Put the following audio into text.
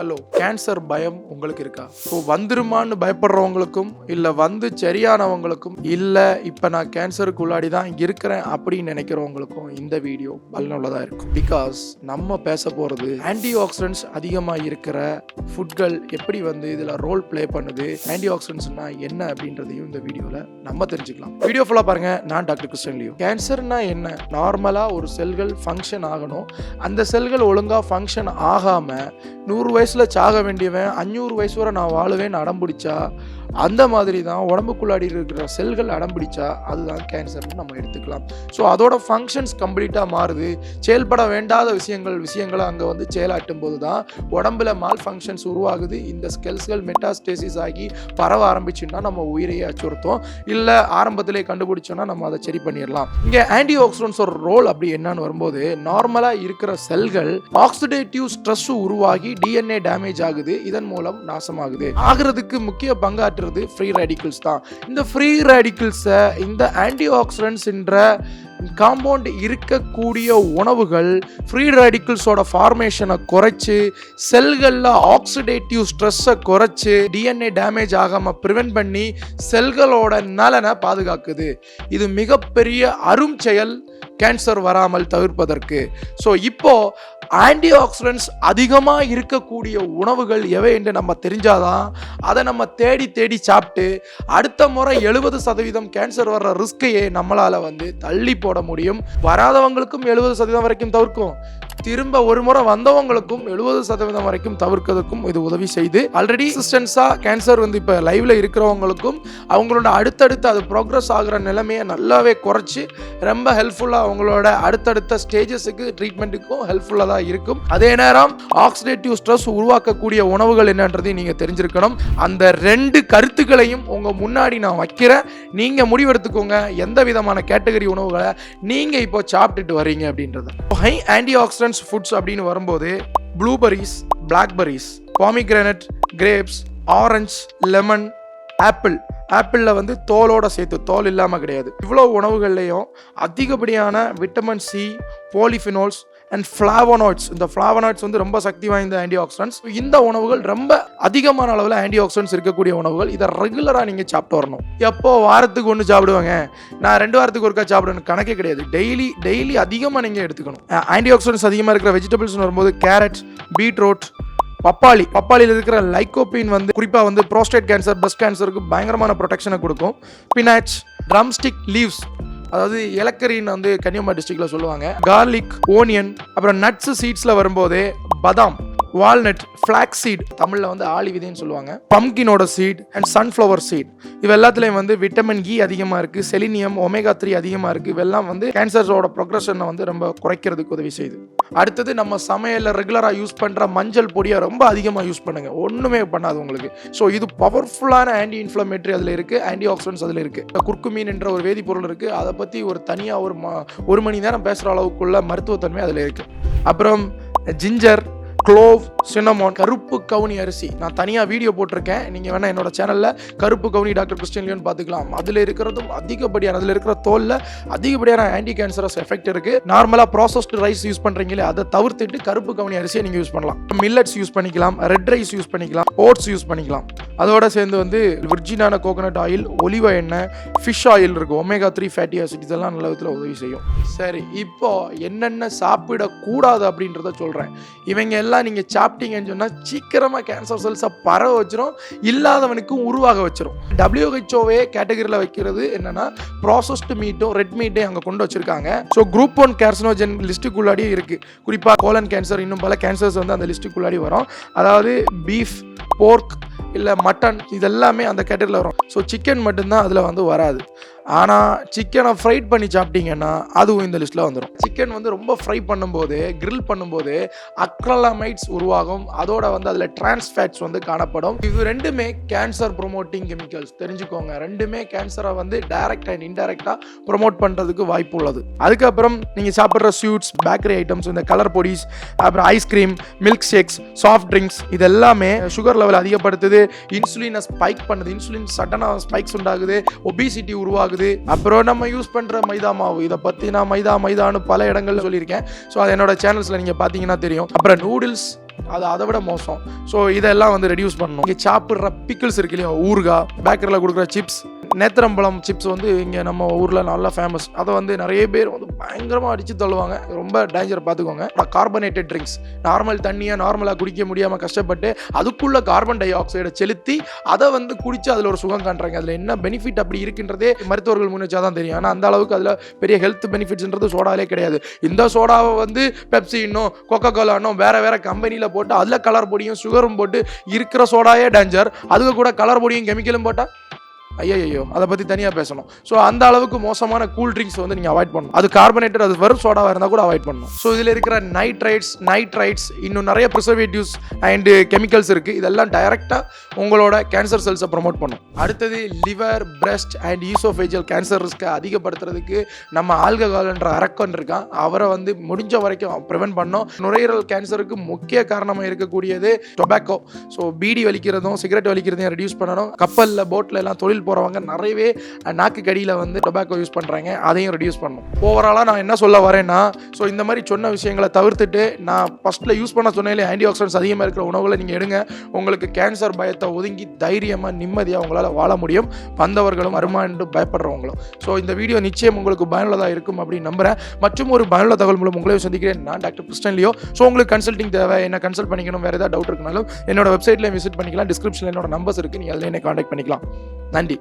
Hello cancer பயம் உங்களுக்கு இருக்கா? ஸோ வந்துருமான்னு பயப்படுறவங்களுக்கும் இல்லை வந்து சரியானவங்களுக்கும் இல்லை இப்போ நான் கேன்சருக்கு உள்ளாடி தான் இருக்கிறேன் அப்படின்னு நினைக்கிறவங்களுக்கும் இந்த வீடியோ பலனுள்ளதாக இருக்கும். பிகாஸ் நம்ம பேச போகிறது ஆன்டி ஆக்சிடென்ட்ஸ் அதிகமாக இருக்கிற ஃபுட்கள் எப்படி வந்து இதில் ரோல் ப்ளே பண்ணுது ஆன்டி ஆக்சிடென்ட்ஸ்னா என்ன அப்படின்றதையும் இந்த வீடியோவில் நம்ம தெரிஞ்சுக்கலாம். வீடியோ ஃபுல்லாக பாருங்கள் நான் டாக்டர் கிருஷ்ணன் லியோ கேன்சர்னா என்ன நார்மலாக ஒரு செல்கள் ஃபங்க்ஷன் ஆகணும். அந்த செல்கள் ஒழுங்காக ஃபங்க்ஷன் ஆகாமல் நூறு வயசில் சாக வேண்டியவன் அஞ்சூறு வயசு வரை நான் வாழுவேன்னு அடம்பிடிச்சா அந்த மாதிரி தான் உடம்புக்குள்ளாடி இருக்கிற செல்கள் அடம்பிடிச்சா அதுதான் கேன்சர்னு நம்ம எடுத்துக்கலாம். ஸோ அதோட ஃபங்க்ஷன்ஸ் கம்ப்ளீட்டாக மாறுது. செயல்பட வேண்டாத விஷயங்கள் விஷயங்களை அங்கே வந்து செயலாட்டும் போது தான் உடம்புல மால் ஃபங்க்ஷன்ஸ் உருவாகுது. இந்த ஸ்கெல்ஸ்கள் மெட்டாஸ்டேசிஸ் ஆகி பரவ ஆரம்பிச்சுன்னா நம்ம உயிரையே அச்சுறுத்தும். இல்லை ஆரம்பத்திலே கண்டுபிடிச்சோன்னா நம்ம அதை சரி பண்ணிடலாம். இங்கே ஆன்டி ஆக்சிடென்ட்ஸோட ரோல் அப்படி என்னன்னு வரும்போது நார்மலாக இருக்கிற செல்கள் ஆக்சிடேட்டிவ் ஸ்ட்ரெஸ் உருவாகி டிஎன்ஏ டேமேஜ் ஆகுது. இதன் மூலம் நாசமாகுது. ஆகிறதுக்கு முக்கிய பங்காற்று பங்காற்றுறது ஃப்ரீ ரேடிக்கல்ஸ் தான். இந்த ஃப்ரீ ரேடிக்கல்ஸை இந்த ஆன்டி ஆக்சிடென்ட்ஸ்ன்ற காம்பவுண்ட் இருக்கக்கூடிய உணவுகள் ஃப்ரீ ரேடிக்கல்ஸோட ஃபார்மேஷனை குறைச்சி செல்களில் ஆக்சிடேட்டிவ் ஸ்ட்ரெஸ்ஸை குறைச்சி டிஎன்ஏ டேமேஜ் ஆகாமல் ப்ரிவென்ட் பண்ணி செல்களோட நலனை பாதுகாக்குது. இது மிகப்பெரிய அரும் செயல் கேன்சர் வராமல் தவிர்ப்பதற்கு. ஸோ இப்போ ஆன்டி ஆக்சிடென்ட்ஸ் அதிகமாக இருக்கக்கூடிய உணவுகள் எவை என்று நம்ம தெரிஞ்சாதான் அதை நம்ம தேடி தேடி சாப்பிட்டு அடுத்த முறை எழுபது சதவீதம் கேன்சர் வர்ற ரிஸ்கையே நம்மளால் வந்து தள்ளி போட முடியும். வராதவங்களுக்கும் எழுபது சதவீதம் வரைக்கும் தவிர்க்கும். திரும்ப ஒரு முறை வந்தவங்களுக்கும் எழுபது சதவீதம் வரைக்கும் தவிர்க்கிறதுக்கும் இது உதவி செய்து ஆல்ரெடி அசிஸ்டன்ஸாக கேன்சர் வந்து இப்போ லைவ்ல இருக்கிறவங்களுக்கும் அவங்களோட அடுத்தடுத்து அது ப்ரோக்ரஸ் ஆகிற நிலைமையை நல்லாவே குறைச்சி ரொம்ப ஹெல்ப்ஃபுல்லாக அவங்களோட அடுத்தடுத்த ஸ்டேஜஸுக்கு ட்ரீட்மெண்ட்டுக்கும் ஹெல்ப்ஃபுல்லாக தான் இருக்கும். அதே நேரம் ஆக்சிடேட்டிவ் ஸ்ட்ரெஸ் உருவாக்கக்கூடிய உணவுகள் என்னன்றதையும் நீங்கள் தெரிஞ்சிருக்கணும். அந்த ரெண்டு கருத்துக்களையும் உங்கள் முன்னாடி நான் வைக்கிறேன். நீங்கள் முடிவெடுத்துக்கோங்க. எந்த விதமான கேட்டகரி உணவுகளை நீங்கள் இப்போ சாப்பிட்டுட்டு வரீங்க அப்படின்றத. ஹை ஆன்டி ஆக்சிடென்ட்ஸ் ஃபுட்ஸ் அப்படின்னு வரும்போது blueberries blackberries pomegranate grapes orange lemon apple ஆப்பிளில் வந்து தோலோட சேர்த்து தோல் இல்லாமல் கிடையாது. இவ்வளோ உணவுகள்லேயும் அதிகப்படியான vitamin C polyphenols and flavonoids இந்த ஃப்ளாவனாய்ட்ஸ் வந்து ரொம்ப சக்தி வாய்ந்த ஆன்டி ஆக்சிடென்ட்ஸ் இந்த உணவுகள் ரொம்ப அதிகமான அளவில் ஆன்டி ஆக்சிடென்ட்ஸ் இருக்கக்கூடிய உணவுகள். இதை ரெகுலராக நீங்கள் சாப்பிட்டு வரணும். எப்போ வாரத்துக்கு ஒன்று சாப்பிடுவாங்க? நான் ரெண்டு வாரத்துக்கு ஒருக்கா சாப்பிடணும் கணக்கே கிடையாது. டெய்லி டெய்லி அதிகமாக நீங்கள் எடுத்துக்கணும். ஆன்டி ஆக்சிடென்ட்ஸ் அதிகமாக இருக்கிற வெஜிடபிள்ஸ் வரும்போது கேரட் பீட்ரூட் பப்பாளி. பப்பாளியில் இருக்கிற லைக்கோபின் வந்து குறிப்பாக வந்து ப்ரோஸ்டேட் கேன்சர் பிரஸ்ட் கேன்சருக்கு பயங்கரமான ப்ரொடெக்ஷனை கொடுக்கும். பினாச் ட்ரம்ஸ்டிக் லீவ்ஸ் அதாவது இலக்கரின்னு வந்து கன்னியாகுமரி டிஸ்ட்ரிக்ட்ல சொல்லுவாங்க. கார்லிக் ஓனியன் அப்புறம் நட்ஸ் சீட்ஸில் வரும்போதே பதாம் வால்நட் ஃப்ளாக் சீட் தமிழில் வந்து ஆளி விதைன்னு சொல்லுவாங்க. பம்கினோட சீட் அண்ட் சன்ஃப்ளவர் சீட் இவ எல்லாத்துலேயும் வந்து விட்டமின் இ e அதிகமாக இருக்குது செலினியம் ஒமேகா த்ரீ அதிகமாக இருக்குது இவெல்லாம் வந்து கேன்சர்ஸோட ப்ரொக்ரஷனை வந்து ரொம்ப குறைக்கிறதுக்கு உதவி செய்யுது. அடுத்தது நம்ம சமையலில் ரெகுலராக யூஸ் பண்ணுற மஞ்சள் பொடியை ரொம்ப அதிகமாக யூஸ் பண்ணுங்கள் ஒன்றுமே பண்ணாது உங்களுக்கு. ஸோ இது பவர்ஃபுல்லான ஆன்டி இன்ஃப்ளமேட்ரி அதில் இருக்குது ஆன்டி ஆக்சிடென்ட்ஸ் அதில் இருக்குது குர்க்குமீன் என்ற ஒரு வேதிப்பொருள் இருக்குது அதை பற்றி ஒரு தனியாக ஒரு ம ஒரு மணி நேரம் பேசுகிற அளவுக்குள்ள மருத்துவத்தன்மை அதில் இருக்குது அப்புறம் ஜிஞ்சர் க்ளோவ் சின்னமோன் கருப்பு கவுனி அரிசி. நான் தனியாக வீடியோ போட்டிருக்கேன். நீங்கள் வேணால் என்னோட சேனலில் கருப்பு கவுனி டாக்டர் கிறிஸ்டியன் லியோன் பார்த்துக்கலாம். அதில் இருக்கிறதும் அதிகப்படியான அதில் இருக்கிற தோலில் அதிகப்படியான ஆன்டி கேன்சரஸ் எஃபெக்ட் இருக்குது நார்மலாக ப்ராசஸ்டு ரைஸ் யூஸ் பண்ணுறீங்களே அதை தவிர்த்துட்டு கருப்பு கவுனி அரிசியை நீங்கள் யூஸ் பண்ணலாம். மில்லட்ஸ் யூஸ் பண்ணிக்கலாம் ரெட் ரைஸ் யூஸ் பண்ணிக்கலாம் ஓட்ஸ் யூஸ் பண்ணிக்கலாம். அதோட சேர்ந்து வந்து விர்ஜினான கோகனட் ஆயில் ஒலிவ எண்ணெய் ஃபிஷ் ஆயில் இருக்குது ஒமேகா த்ரீ ஃபேட்டி ஆசிட் இதெல்லாம் நல்ல விதத்தில் உதவி செய்யும். சரி இப்போ என்னென்ன சாப்பிடக்கூடாது அப்படின்றத சொல்கிறேன் இவங்க எல்லாம் நீங்கள் சாப்பிட்டீங்கன்னு சொன்னால் சீக்கிரமாக கேன்சர் செல்ஸை பரவ வச்சிரும். இல்லாதவனுக்கும் உருவாக வச்சிரும். டபிள்யூஹெச்ஓவே கேட்டகரியில் வைக்கிறது என்னென்னா ப்ராசஸ்டு மீட்டும் ரெட் மீட்டையும் அங்கே கொண்டு வச்சிருக்காங்க. ஸோ குரூப் ஒன் கேர்சனோஜன் லிஸ்ட்டுக்குள்ளாடியே இருக்குது குறிப்பாக கோலன் கேன்சர் இன்னும் பல கேன்சர்ஸ் வந்து அந்த லிஸ்ட்டுக்குள்ளாடி வரும். அதாவது பீஃப் போர்க் இல்லை மட்டன் இதெல்லாமே அந்த கேட்டகரியில் வரும். ஸோ சிக்கன் மட்டும்தான் அதில் வந்து வராது. ஆனால் சிக்கனை ஃப்ரைட் பண்ணி சாப்பிட்டீங்கன்னா அதுவும் இந்த லிஸ்ட்டில் வந்துடும் சிக்கன் வந்து ரொம்ப ஃப்ரை பண்ணும்போது கிரில் பண்ணும்போது அக்ரலமைட்ஸ் உருவாகும். அதோட வந்து அதில் டிரான்ஸ்ஃபேட்ஸ் வந்து காணப்படும். இது ரெண்டுமே கேன்சர் ப்ரொமோட்டிங் கெமிக்கல்ஸ் தெரிஞ்சுக்கோங்க. ரெண்டுமே கேன்சரை வந்து டைரக்ட் அண்ட் இன்டைரக்டாக ப்ரொமோட் பண்ணுறதுக்கு வாய்ப்பு உள்ளது. அதுக்கப்புறம் நீங்கள் சாப்பிட்ற ஸ்வீட்ஸ் பேக்கரி ஐட்டம்ஸ் இந்த கலர் பொடிஸ் அப்புறம் ice cream milkshakes soft drinks இது எல்லாமே சுகர் லெவல் அதிகப்படுத்துது இன்சுலினை ஸ்பைக் பண்ணுது. இன்சுலின் சடனாக ஸ்பைக்ஸ் உண்டாகுது. ஒபிசிட்டி உருவாகுது. இருக்குது. அப்புறம் நம்ம யூஸ் பண்ணுற மைதா மாவு. இதை பற்றி நான் மைதா மைதான்னு பல இடங்கள்ல சொல்லியிருக்கேன். ஸோ அது என்னோட சேனல்ஸில் நீங்கள் பார்த்தீங்கன்னா தெரியும். அப்புறம் நூடுல்ஸ் அது அதை விட மோசம். ஸோ இதெல்லாம் வந்து ரெடியூஸ் பண்ணணும். இங்கே சாப்பிட்ற பிக்கிள்ஸ் இருக்கு இல்லையா? ஊறுகாய் பேக்கரியில் கொடுக்குற சிப்ஸ் நேத்திரம்பழம் சிப்ஸ் வந்து இங்கே நம்ம ஊரில் நல்லா ஃபேமஸ் அதை வந்து நிறைய பேர் வந்து பயங்கரமாக அடித்து தள்ளுவாங்க. ரொம்ப டேஞ்சர் பார்த்துக்கோங்க. கார்பனேட்டட் ட்ரிங்க்ஸ் நார்மல் தண்ணியை நார்மலாக குடிக்க முடியாமல் கஷ்டப்பட்டு அதுக்குள்ளே கார்பன் டை ஆக்சைடை செலுத்தி அதை வந்து குடித்து அதில் ஒரு சுகம் காண்றாங்க. அதில் என்ன பெனிஃபிட் அப்படி இருக்குன்றதே மருத்துவர்கள் முன் வச்சா தான் தெரியும். ஆனால் அந்த அளவுக்கு அதில் பெரிய ஹெல்த் பெனிஃபிட்ஸ்ன்றது சோடாலே கிடையாது. இந்த சோடாவை வந்து பெப்சி இன்னும் கொக்கோ கோலானோ வேறு வேறு கம்பெனியில் போட்டு அதில் கலர் பொடியும் சுகரும் போட்டு இருக்கிற சோடாயே டேஞ்சர் அதுக்கு கூட கலர் பொடியும் கெமிக்கலும் போட்டால் ஐயோ அதை பற்றி தனியாக பேசணும். ஸோ அந்த அளவுக்கு மோசமான கூல் ட்ரிங்க்ஸ் வந்து நீங்கள் அவாய்ட் பண்ணணும். அது கார்பனேட்டட் அது வெறும் சோடாவாக இருந்தால் கூட அவாய்ட் பண்ணணும். ஸோ இதில் இருக்கிற நைட்ரைட்ஸ் நைட்ரைட்ஸ் இன்னும் நிறைய ப்ரிசர்வேட்டிவ்ஸ் அண்டு கெமிக்கல்ஸ் இருக்குது இதெல்லாம் டைரெக்டாக உங்களோட கேன்சர் செல்ஸை ப்ரொமோட் பண்ணும். அடுத்தது liver breast and oesophageal cancer ரிஸ்க்கை அதிகப்படுத்துறதுக்கு நம்ம ஆல்கஹால்ன்ற அரக்கன் இருக்கான். அவரை வந்து முடிஞ்ச வரைக்கும் ப்ரிவென்ட் பண்ணோம். நுரையீரல் கேன்சருக்கு முக்கிய காரணமாக இருக்கக்கூடியது டொபாக்கோ ஸோ பீடி வலிக்கிறதும் சிகரெட் வலிக்கிறதையும் ரெடியூஸ் பண்ணணும். கப்பலில் போட்டில் எல்லாம் தொழில் போகிறவங்க நிறையவே நாக்கு கடியில் வந்து டொபாக்கோ யூஸ் பண்ணுறாங்க அதையும் ரெடியூஸ் பண்ணணும் ஓவராலாக நான் என்ன சொல்ல வரேன்னா ஸோ இந்த மாதிரி சொன்ன விஷயங்களை தவிர்த்துட்டு நான் ஃபஸ்ட்டில் யூஸ் பண்ண சொன்னாலே ஆன்டி ஆக்சிடென்ட்ஸ் அதிகமாக இருக்கிற உணவுகளை நீங்கள் எடுங்க. உங்களுக்கு கேன்சர் பயத்தை ஒதுங்கி தைரியமாக நிம்மதியாக உங்களால் வாழ முடியும். வந்தவர்களும் வருமானு பயப்படுறவங்களும். ஸோ இந்த வீடியோ நிச்சயம் உங்களுக்கு பயனுள்ளதாக இருக்கும் அப்படின்னு நம்புறேன். மற்றும் ஒரு பயனுள்ள தகவல் மூலம் உங்களை சந்திக்கிறேன். நான் டாக்டர் கிறிஸ்டன் லியோ. ஸோ உங்களுக்கு கன்சல்ட்டிங் தேவை என்ன கன்சல்ட் பண்ணிக்கணும் வேறு ஏதாவது டவுட் இருக்குனாலும் என்னோட வெப்சைட்டில் விசிட் பண்ணிக்கலாம். டிஸ்கிரிப்ஷனில் என்னோட நம்பர்ஸ் இருக்குது நீங்கள் அதில் என்ன காண்டாக்ட் பண்ணிக்கலாம். நன்றி.